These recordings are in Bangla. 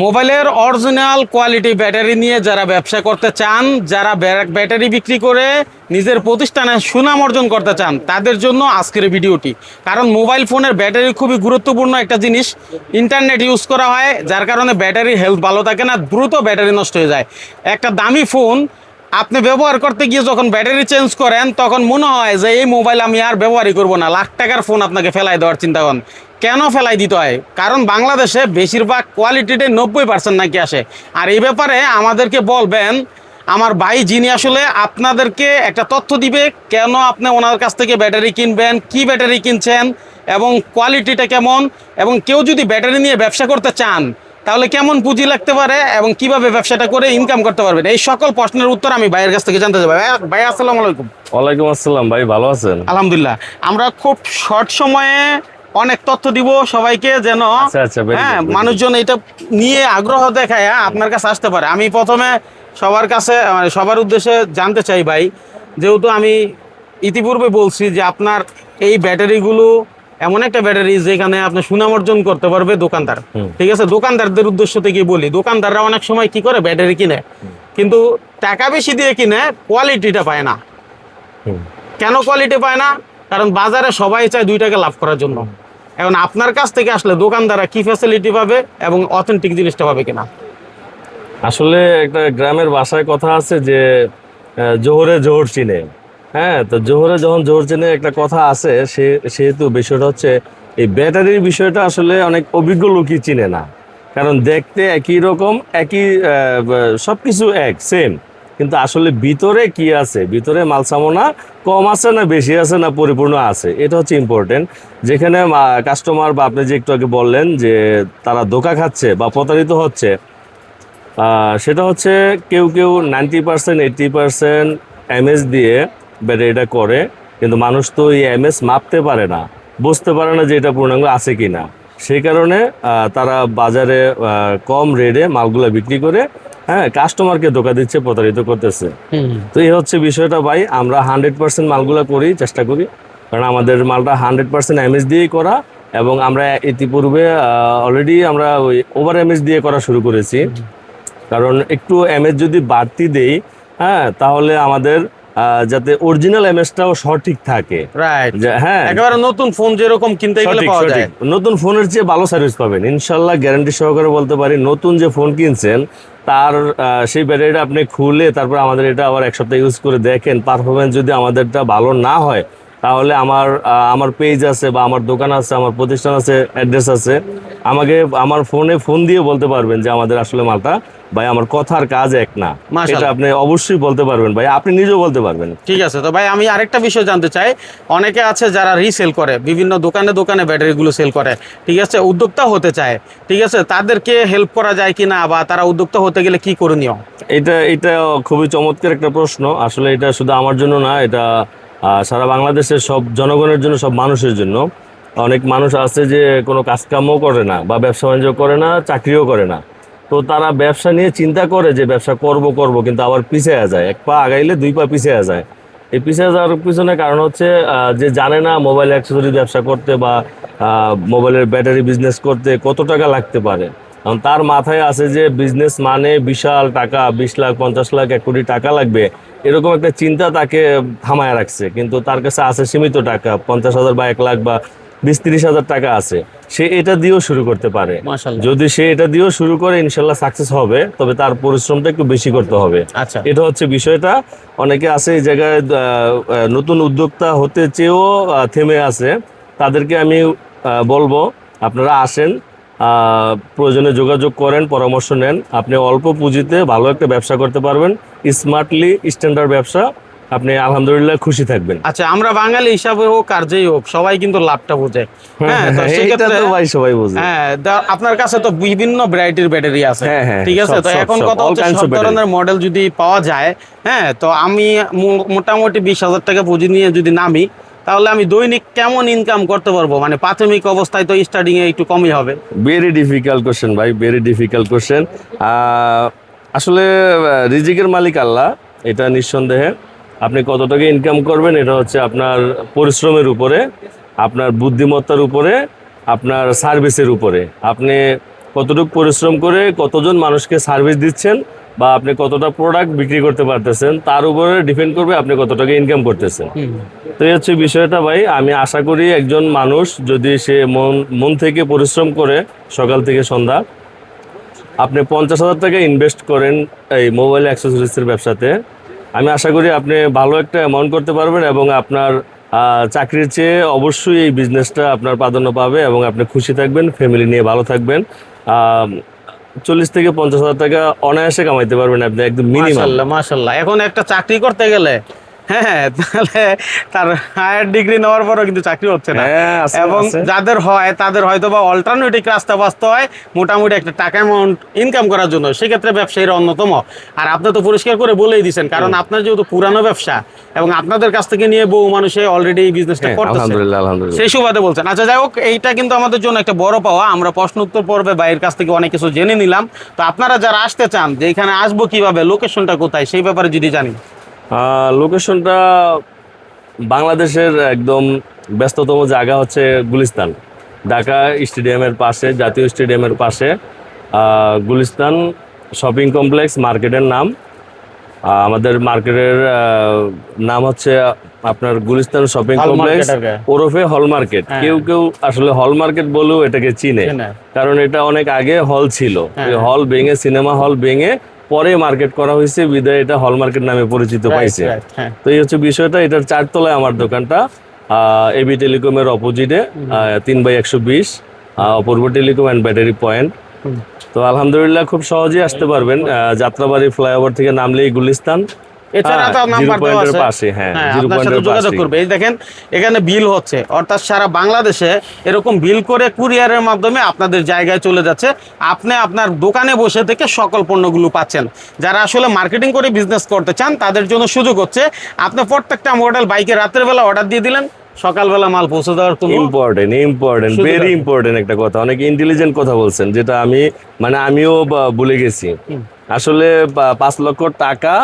মোবাইলের অরিজিনাল কোয়ালিটি ব্যাটারি নিয়ে যারা ব্যবসা করতে চান, যারা ব্যাটারি বিক্রি করে নিজের প্রতিষ্ঠানে সুনাম অর্জন করতে চান, তাদের জন্য আজকের ভিডিওটি। কারণ মোবাইল ফোনের ব্যাটারি খুবই গুরুত্বপূর্ণ একটা জিনিস। ইন্টারনেট ইউজ করা হয়, যার কারণে ব্যাটারি হেলথ ভালো থাকে না, দ্রুত ব্যাটারি নষ্ট হয়ে যায়। একটা দামি ফোন আপনি ব্যবহার করতে গিয়ে যখন ব্যাটারি চেঞ্জ করেন, তখন মনে হয় যে এই মোবাইল আমি আর ব্যবহারই করব না। লাখ টাকার ফোন আপনাকে ফেলাই দেওয়ার চিন্তা করেন। কেন ফেলাই দিতে হয়? কারণ বাংলাদেশে বেশিরভাগ কোয়ালিটিতে নব্বই পার্সেন্ট নাকি আসে। আর এই ব্যাপারে আমাদেরকে বলবেন, আমার ভাই যিনি আসলে আপনাদেরকে একটা তথ্য দিবে, কেন আপনি ওনার কাছ থেকে ব্যাটারি কিনবেন, কি ব্যাটারি কিনছেন, এবং কোয়ালিটিটা কেমন, এবং কেউ যদি ব্যাটারি নিয়ে ব্যবসা করতে চান তাহলে কেমন পুঁজি লাগতে পারে এবং কীভাবে ব্যবসাটা করে ইনকাম করতে পারবেন? এই সকল প্রশ্নের উত্তর আমি ভাইয়ের কাছ থেকে জানতে চাই। ভাই আসসালামু আলাইকুম। ওয়ালাইকুম আসসালাম ভাই ভালো আছেন? আলহামদুলিল্লাহ। আমরা খুব শর্ট সময়ে অনেক তথ্য দিব সবাইকে যেন আচ্ছা, আচ্ছা, হ্যাঁ মানুষজন এটা নিয়ে আগ্রহ দেখায় হ্যাঁ, আপনার কাছে আসতে পারে। আমি প্রথমে সবার কাছে মানে সবার উদ্দেশ্যে জানতে চাই ভাই যেহেতু আমি ইতিপূর্বে বলছি যে আপনার এই ব্যাটারিগুলো এমন একটা ব্যাটারি যেখানে আপনি সুনাম অর্জন করতে পারবে দোকানদার। ঠিক আছে? দোকানদারদের উদ্দেশ্য থেকে বলি দোকানদাররা অনেক সময় কি করে? ব্যাটারি কিনে। কিন্তু টাকা বেশি দিয়ে কিনে কোয়ালিটিটা পায় না। কেন কোয়ালিটি পায় না? কারণ বাজারে সবাই চায় দুই টাকা লাভ করার জন্য। এখন আপনার কাছ থেকে আসলে দোকানদাররা কি ফ্যাসিলিটি পাবে এবং অথেন্টিক জিনিসটা পাবে কিনা? আসলে একটা গ্রামের বাসায় কথা আছে যে জোহরে জোহর চিনে। হ্যাঁ তো জোহরে যখন জোহর চেনে একটা কথা আছে, সে, সেহেতু বিষয়টা হচ্ছে, এই ব্যাটারির বিষয়টা আসলে অনেক অভিজ্ঞ লোকই চিনে না। কারণ দেখতে একই রকম, একই সব কিছু এক সেম কিন্তু আসলে ভিতরে কি আছে? ভিতরে মালসামোনা কম আছে না, বেশি আছে না, পরিপূর্ণ আছে। এটা হচ্ছে ইম্পর্টেন্ট যেখানে কাস্টমার বা আপনি যে একটু আগে বললেন যে, তারা ধোকা খাচ্ছে বা প্রতারিত হচ্ছে সেটা হচ্ছে কেউ কেউ ninety percent eighty percent MS দিয়ে ব্যাটারিটা করে কিন্তু মানুষ তো এই এম এস মাপতে পারে না। বুঝতে পারে না যে এটা পূর্ণাঙ্গ আছে কি না সেই কারণে তারা বাজারে কম রেটে মালগুলো বিক্রি করে হ্যাঁ কাস্টমারকে ধোকা দিচ্ছে প্রতারিত করতেছে। তো এই হচ্ছে বিষয়টা ভাই আমরা হান্ড্রেড পার্সেন্ট মালগুলো করি চেষ্টা করি। কারণ আমাদের মালটা হান্ড্রেড পার্সেন্ট এমএস দিয়েই করা এবং আমরা ইতিপূর্বে অলরেডি আমরা ওই ওভার এমএস দিয়ে করা শুরু করেছি। কারণ একটু এমএস যদি বাড়তি দেই হ্যাঁ তাহলে আমাদের যাতে অরিজিনাল এমএসটাও সঠিক থাকে। রাইট হ্যাঁ। একেবারে নতুন ফোন যেরকম কিনতে গেলে পাওয়া যায়। নতুন ফোনের চেয়ে ভালো সার্ভিস পাবেন। ইনশাল্লাহ গ্যারান্টি সহকারে বলতে পারি নতুন যে ফোন কিনছেন তার সেই ব্যাটারিটা আপনি খুলে তারপর আমাদের এটা আবার এক সপ্তাহ ইউজ করে দেখেন। পারফরমেন্স যদি আমাদেরটা ভালো না হয় তাহলে আমার আমার পেজ আছে বা আমার দোকান আছে আমার প্রতিষ্ঠান আছে অ্যাড্রেস আছে। আমাকে আমার ফোনে ফোন দিয়ে বলতে পারবেন যে আমাদের আসলে মালটা ভাই আমার কথার কাজ এক না। এটা আপনি অবশ্যই বলতে পারবেন ভাই আপনি নিজেও বলতে পারবেন। ঠিক আছে তো ভাই আমি আরেকটা বিষয় জানতে চাই। অনেকে আছে যারা রিসেল করে বিভিন্ন দোকানে দোকানে ব্যাটারিগুলো সেল করে ঠিক আছে? উদ্যোক্তা হতে চায় ঠিক আছে? তাদেরকে হেল্প করা যায় কিনা বা তারা উদ্যোক্তা হতে গেলে কি করণীয়? এটা এটা খুবই চমৎকার একটা প্রশ্ন। আসলে এটা শুধু আমার জন্য না এটা সারা বাংলাদেশের সব জনগণের জন্য, সব মানুষের জন্য। অনেক মানুষ আছে যে কোনো কাজকামও করে না বা ব্যবসা বাণিজ্য করে না, চাকরিও করে না। তো তারা ব্যবসা নিয়ে চিন্তা করে যে ব্যবসা করব করব, কিন্তু আবার পিছিয়ে যায়। এক পা আগাইলে দুই পা পিছিয়ে যায়। এই পিছিয়ে যাওয়ার পিছনে কারণ হচ্ছে যে জানে না মোবাইল অ্যাক্সেসরি ব্যবসা করতে বা মোবাইলের ব্যাটারি বিজনেস করতে কত টাকা লাগতে পারে। তার মাথায় আছে যে বিজনেস মানে বিশাল টাকা বিশ লাখ পঞ্চাশ লাখ এক কোটি টাকা লাগবে। এরকম একটা চিন্তা তাকে থামায় রাখছে। কিন্তু তার কাছে আছে সীমিত টাকা পঞ্চাশ হাজার বা এক লাখ বা বিশ তিরিশ হাজার টাকা আছে। সে এটা দিয়েও শুরু করতে পারে। যদি সে এটা দিয়েও শুরু করে ইনশাল্লাহ সাকসেস হবে তবে তার পরিশ্রমটা একটু বেশি করতে হবে। আচ্ছা। এটা হচ্ছে বিষয়টা। অনেকে আছে এই জায়গায় নতুন উদ্যোক্তা হতে চেয়েও থেমে আছে। তাদেরকে আমি বলব আপনারা আসেন প্রয়োজনে যোগাযোগ করেন পরামর্শ নেন। আপনি অল্প পুঁজিতে ভালো একটা ব্যবসা করতে পারবেন। স্মার্টলি স্ট্যান্ডার্ড ব্যবসা। আপনি আলহামদুলিল্লাহ খুশি থাকবেন। আচ্ছা আমরা বাঙালি হিসাবে হোক আর যেই হোক সবাই কিন্তু লাভটা বোঝে। হ্যাঁ তো তো ভাই সবাই বোঝে। হ্যাঁ আপনার কাছে তো বিভিন্ন ভ্যারাইটির ব্যাটারি আছে। হ্যাঁ, হ্যাঁ, ঠিক আছে? তো এখন কথা হচ্ছে সব ধরনের মডেল যদি পাওয়া যায় হ্যাঁ তো আমি মোটামুটি বিশ হাজার টাকা পুঁজি নিয়ে যদি নামি তাহলে আমি দৈনিক কেমন ইনকাম করতে পারব? মানে প্রাথমিক অবস্থায় তো স্টার্টিং এ একটু কমই হবে। ভেরি ডিফিকাল্ট কোশ্চেন ভাই ভেরি ডিফিকাল্ট কোশ্চেন আসলে রিজিকের মালিক আল্লাহ, এটা নিঃসন্দেহে। আপনি কত টাকা ইনকাম করবেন, এটা হচ্ছে আপনার পরিশ্রমের উপরে, আপনার বুদ্ধিমত্তার উপরে, আপনার সার্ভিসের উপরে। আপনি কতটুকু পরিশ্রম করে কতজন মানুষকে সার্ভিস দিচ্ছেন বা আপনি কতটা প্রোডাক্ট বিক্রি করতে পারতেছেন তার উপরে ডিপেন্ড করবে আপনি কত টাকা ইনকাম করতেছেন। তো এই হচ্ছে বিষয়টা ভাই আমি আশা করি একজন মানুষ যদি সে মন মন থেকে পরিশ্রম করে সকাল থেকে সন্ধ্যা আপনি পঞ্চাশ হাজার টাকা ইনভেস্ট করেন এই মোবাইল অ্যাক্সেসরিজের ব্যবসাতে আমি আশা করি আপনি ভালো একটা অ্যামাউন্ট করতে পারবেন এবং আপনার চাকরির চেয়ে অবশ্যই এই বিজনেসটা আপনার প্রাধান্য পাবে এবং আপনি খুশি থাকবেন ফ্যামিলি নিয়ে ভালো থাকবেন। চল্লিশ থেকে পঞ্চাশ হাজার টাকা অনায়াসে কামাইতে পারবেন আপনি, একদম মিনিমাম মাসাল্লাহ এখন একটা চাকরি করতে গেলে হ্যাঁ তাহলে তার হায়ার ডিগ্রি নেওয়ার পরও কিন্তু চাকরি হচ্ছে না। হ্যাঁ, এবং যাদের হয় তাদের হয়তো বা অল্টারনেটিভ রাস্তা বাঁচতে হয় মোটামুটি একটা টাকা অ্যামাউন্ট ইনকাম করার জন্য। সেক্ষেত্রে ব্যবসায়ীরা অন্যতম। আর আপনি তো পরিষ্কার করে বলেই কারণ আপনার যেহেতু পুরানো ব্যবসা এবং আপনাদের কাছ থেকে নিয়ে বহু মানুষে অলরেডি এই বিজনেসটা হ্যাঁ, করতেছে। সেই সুবাদে বলছেন। আচ্ছা যাই হোক এইটা কিন্তু আমাদের জন্য একটা বড় পাওয়া। আমরা প্রশ্ন উত্তর পর্বে বাইরের কাছ থেকে অনেক কিছু জেনে নিলাম। তো আপনারা যারা আসতে চান যে এখানে আসব কীভাবে লোকেশনটা কোথায় সেই ব্যাপারে যদি জানি। লোকেশনটা বাংলাদেশের একদম ব্যস্ততম জায়গা হচ্ছে গুলিস্তান ঢাকা স্টেডিয়ামের পাশে জাতীয় স্টেডিয়ামের পাশে গুলিস্তান শপিং কমপ্লেক্স মার্কেটের নাম আমাদের মার্কেটের নাম হচ্ছে আপনার গুলিস্তান শপিং কমপ্লেক্স মার্কেট। ওরফে হল মার্কেট হ্যাঁ। কেউ কেউ আসলে হল মার্কেট বলেও এটাকে চিনে কারণ এটা অনেক আগে হল ছিল হ্যাঁ। হল ভেঙে সিনেমা হল ভেঙে পরে মার্কেট করা হয়েছে বিদায় এটা হল মার্কেট নামে পরিচিত পাইছে। হ্যাঁ। তো এই হচ্ছে বিষয়টা এটার চারতলায় আমার দোকানটা এবি টেলিকমের অপোজিটে তিন বাই একশো বিশ Apurbo telecom and battery point তো আলহামদুলিল্লাহ খুব সহজেই আসতে পারবেন যাত্রাবাড়ি ফ্লাইওভার থেকে নামলেই গুলিস্তান। এছাড়া হ্যাঁ, নাম্বার দেওয়া আছে। হ্যাঁ হ্যাঁ আপনার সাথে যোগাযোগ করবে। এই দেখেন এখানে বিল হচ্ছে। অর্থাৎ সারা বাংলাদেশে এরকম বিল করে কুরিয়ারের মাধ্যমে আপনাদের জায়গায় চলে যাচ্ছে। আপনি আপনার দোকানে বসে থেকে সকল পণ্যগুলো পাচ্ছেন। যারা আসলে মার্কেটিং করে বিজনেস করতে চান তাদের জন্য সুযোগ হচ্ছে। আপনি প্রত্যেকটা মডেল বাইকে রাতের বেলা অর্ডার দিয়ে দিলেন সকালবেলা মাল পৌঁছে দেওয়ার ইম্পর্টেন্ট ইম্পর্টেন্ট ভেরি ইম্পর্টেন্ট একটা কথা। অনেক ইন্টেলিজেন্ট কথা বলছেন যেটা আমি মানে আমিও ভুলে গেছি। আসলে পাঁচ লক্ষ টাকা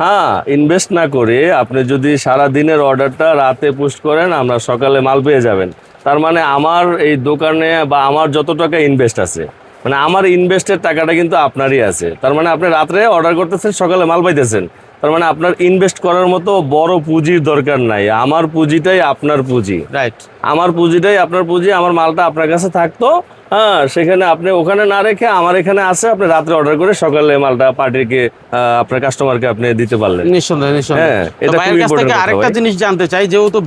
হ্যাঁ ইনভেস্ট না করে আপনি যদি সারা দিনের অর্ডারটা রাতে পোস্ট করেন আমরা সকালে মাল পেয়ে যাবেন। তার মানে আমার এই দোকানে বা আমার যত টাকা ইনভেস্ট আছে মানে আমার ইনভেস্টের টাকাটা কিন্তু আপনারই আছে। তার মানে আপনি রাত্রে অর্ডার করতেছেন সকালে মাল পাইতেছেন। তার মানে আপনার ইনভেস্ট করার মতো বড় পুঁজির দরকার নাই। আমার পুঁজিটাই আপনার পুঁজি। রাইট আমার পুঁজিটাই আপনার পুঁজি আমার মালটা আপনার কাছে থাকতো হ্যাঁ সেখানে আপনি ওখানে না রেখে আমার এখানে আসে আপনি রাত্রে অর্ডার করে সকালে মালটা পার্টিকে আপনার কাস্টমারকে আপনি দিতে পারলেন। নিঃসন্দেহে নিঃসন্দেহে। হ্যাঁ, এটা আরেকটা জিনিস জানতে চাই যেহেতু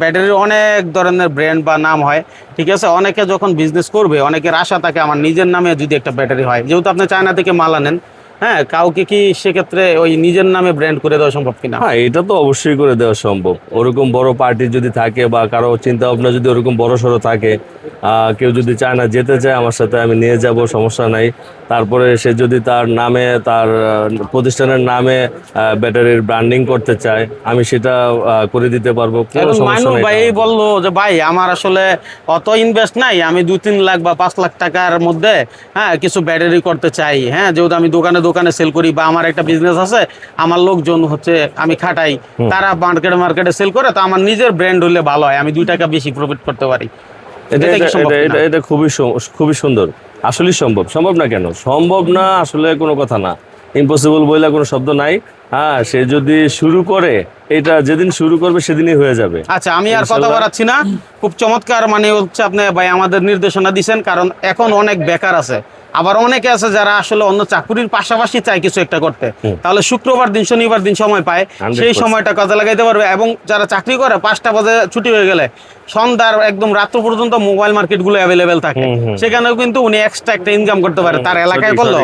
ব্যাটারির অনেক ধরনের ব্র্যান্ড বা নাম হয় ঠিক আছে? অনেকে যখন বিজনেস করবে অনেকের আশা থাকে আমার নিজের নামে যদি একটা ব্যাটারি হয়। যেহেতু আপনি চায়না থেকে মাল আনেন হ্যাঁ কাউকে কি সেক্ষেত্রে ওই নিজের নামে ব্র্যান্ড করে দেওয়া সম্ভব কিনা? হ্যাঁ এটা তো অবশ্যই করে দেওয়া সম্ভব। ওরকম বড় পার্টি যদি থাকে বা কারও চিন্তা ভাবনা যদি ওরকম বড় সড়ো থাকে কেউ যদি চায় না যেতে চায়, আমার সাথে আমি নিয়ে যাব, সমস্যা নাই। তারপরে সে যদি তার নামে তার প্রতিষ্ঠানের নামে ব্যাটারির ব্র্যান্ডিং করতে চায় আমি সেটা করে দিতে পারব। কোনো সমস্যা মাইনুল ভাই বলল যে ভাই আমার আসলে অত ইনভেস্ট নাই আমি দু তিন লাখ বা পাঁচ লাখ টাকার মধ্যে হ্যাঁ কিছু ব্যাটারি করতে চাই। হ্যাঁ যেহেতু আমি দোকানে দোকানে সেল করি বা আমার একটা বিজনেস আছে আমার লোকজন হচ্ছে আমি খাটাই। তারা মার্কেটে মার্কেটে সেল করে তো আমার নিজের ব্র্যান্ড হলে ভালো হয় আমি দুই টাকা বেশি প্রফিট করতে পারি। এটা খুবই খুবই সুন্দর। আসলেই সম্ভব। সম্ভব না কেন? সম্ভব না আসলে কোনো কথা না। ইম্পসিবল বইলা কোনো শব্দ নাই। হ্যাঁ সে যদি শুরু করে এটা যেদিন শুরু করবে সেদিনই হয়ে যাবে। আচ্ছা আমি আর কথা বলাচ্ছি বাড়াচ্ছি না। খুব চমৎকার মানে হচ্ছে আপনি ভাই আমাদের নির্দেশনা দিচ্ছেন কারণ এখন অনেক বেকার আছে। আবার অনেকে আছে যারা আসলে অন্য চাকুরির পাশাপাশি চায় কিছু একটা করতে। তাহলে শুক্রবার দিন শনিবার দিন সময় পায়। সেই সময়টা কাজে লাগাইতে পারবে এবং যারা চাকরি করে পাঁচটা বাজে ছুটি হয়ে গেলে সন্ধ্যার একদম রাত্র পর্যন্ত মোবাইল মার্কেটগুলো অ্যাভেলেবেল থাকে। সেখানেও কিন্তু উনি এক্সট্রা একটা ইনকাম করতে পারে তার এলাকায় করল।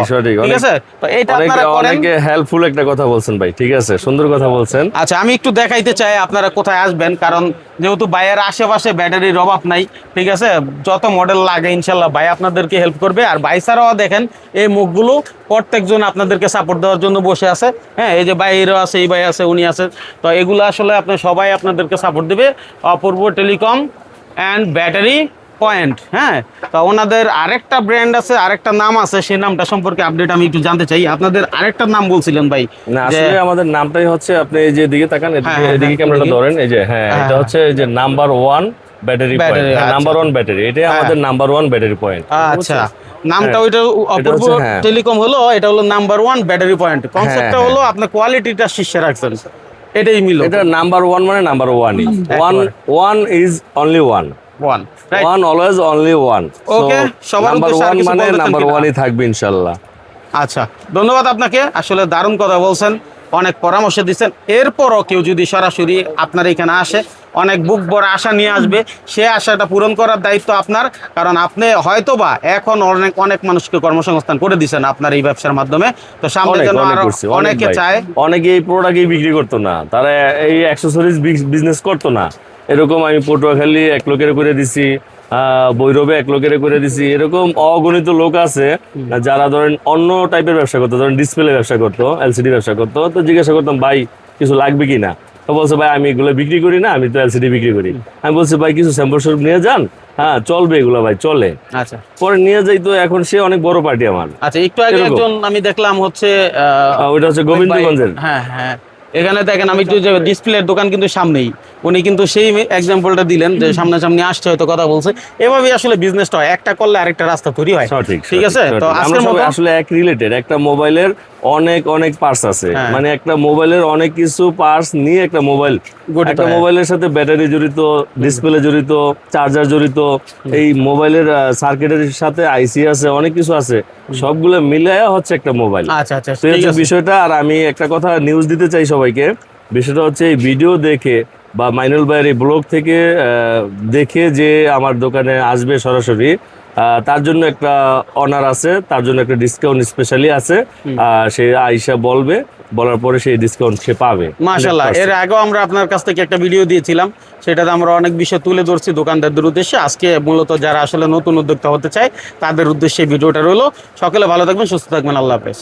ঠিক আছে? তো অনেকে আপনারা করেন। হেল্পফুল একটা কথা বলছেন ভাই ঠিক আছে? সুন্দর কথা বলছেন। আচ্ছা আমি একটু দেখাইতে চাই আপনারা কোথায় আসবেন কারণ যেহেতু বাইয়ের আশেপাশে ব্যাটারির অভাব নাই ঠিক আছে? যত মডেল লাগে ইনশাল্লাহ ভাই আপনাদেরকে হেল্প করবে আর ভাই ছাড়াও দেখেন এই মুখগুলো প্রত্যেকজন আপনাদেরকে সাপোর্ট দেওয়ার জন্য বসে আছে। হ্যাঁ এই যে বাইরেও আছে এই ভাই আছে উনি আছে। তো এগুলো আসলে আপনি সবাই আপনাদেরকে সাপোর্ট দিবে। Apurbo telecom and battery point হ্যাঁ? তো ওনাদের আরেকটা ব্র্যান্ড আছে আরেকটা নাম আছে সেই নামটা সম্পর্কে আপডেট আমি একটু জানতে চাই। আপনাদের আরেকটা নাম বলছিলেন ভাই না আসলে আমাদের নামটাই হচ্ছে আপনি এই যে দিকে তাকান এদিকে হ্যাঁ, হ্যাঁ, হ্যাঁ, ক্যামেরাটা ধরেন এই যে হ্যাঁ এটা। হচ্ছে এই যে number one battery. Number one battery এটাই হ্যাঁ। আমাদের নাম্বার ওয়ান ব্যাটারি পয়েন্ট আচ্ছা নামটা হ্যাঁ। ওইটা অপূর্ব হ্যাঁ। টেলিকম হলো এটা হলো নাম্বার ওয়ান ব্যাটারি পয়েন্ট কনসেপ্টটা হ্যাঁ। হলো আপনার কোয়ালিটিটা শীর্ষে রাখছেন এটাই মিল এটা নাম্বার ওয়ান মানে নাম্বার ওয়ান একবারে। One is only one one one always only one Okay, সবার নাম্বার ওয়ান মানে নাম্বার? ওয়ানই থাকবে ইনশাল্লাহ আচ্ছা ধন্যবাদ আপনাকে আসলে দারুণ কথা বলছেন অনেক পরামর্শ দিচ্ছেন। এরপরও কেউ যদি সরাসরি আপনার এখানে আসে অনেক বুক বড় আশা নিয়ে আসবে। সে আশাটা পূরণ করার দায়িত্ব আপনার কারণ আপনি হয়তোবা এখন অনেক অনেক মানুষকে কর্মসংস্থান করে দিচ্ছেন আপনার এই ব্যবসার মাধ্যমে। তো সামনে যেন অনেকে চায়। অনেকে এই প্রোডাক্টই বিক্রি করতো না। তারা এই অ্যাক্সেসরিজ বিজনেস করতো না। এরকম আমি পটুয়াখালী এক লোকের করে দিছি। ভৈরবে এক লোকের করে দিছি। এরকম অগণিত লোক আছে যারা ধরেন অন্য টাইপের ব্যবসা করতো ধরেন ডিসপ্লে ব্যবসা করতো এলসিডি ব্যবসা করতো তো জিজ্ঞাসা করতাম ভাই কিছু লাগবে কি না তো বলছে ভাই আমি এগুলো বিক্রি করি না আমি তো এলসিডি বিক্রি করি। আমি বলছি ভাই কিছু স্যাম্পল স্বরূপ নিয়ে যান হ্যাঁ চলবে এগুলো ভাই চলে। আচ্ছা। পরে নিয়ে যাই তো এখন সে অনেক বড় পার্টি আমার। আচ্ছা একটু আগে একজন আমি দেখলাম হচ্ছে ওইটা হচ্ছে গোবিন্দগঞ্জের। হ্যাঁ হ্যাঁ। এখানে দেখেন আমি একটু ডিসপ্লের দোকান কিন্তু সামনেই। উনি কিন্তু সেই এক্সাম্পলটা দিলেন যে সামনাসামনি আসছে হয়তো কথা বলছে। এভাবেই আসলে বিজনেসটা হয়। একটা করলে আরেকটা রাস্তা তৈরি হয়। ঠিক আছে? তো। আজকের মতো আসলে এক রিলেটেড একটা মোবাইলের অনেক অনেক পার্টস আছে। হ্যাঁ। মানে একটা মোবাইলের অনেক কিছু পার্টস নিয়ে একটা মোবাইল একটা মোবাইলের সাথে ব্যাটারি জড়িত ডিসপ্লে জড়িত চার্জার জড়িত এই মোবাইলের সার্কিটের সাথে আইসি আছে অনেক কিছু আছে। সবগুলো মিলায়া হচ্ছে একটা মোবাইল। আচ্ছা আচ্ছা বিষয়টা আর আমি একটা কথা নিউজ দিতে চাই সবাইকে। বিষয়টা হচ্ছে এই ভিডিও দেখে বা মাইনুল ভাইয়ের এই ব্লগ থেকে আহ, দেখে যে আমার দোকানে আসবে সরাসরি তার জন্য একটা অনার আছে তার জন্য একটা ডিসকাউন্ট স্পেশালি আছে। সে আইসা বলবে বলার পরে সেই ডিসকাউন্ট সে পাবে। মাশাল্লাহ এর আগেও আমরা আপনার কাছ থেকে একটা ভিডিও দিয়েছিলাম সেটাতে আমরা অনেক বিষয় তুলে ধরছি দোকানদারদের উদ্দেশ্যে। আজকে মূলত যারা আসলে নতুন উদ্যোক্তা হতে চায় তাদের উদ্দেশ্যে ভিডিওটা রইল। সকলে ভালো থাকবেন সুস্থ থাকবেন আল্লাহ হাফেজ।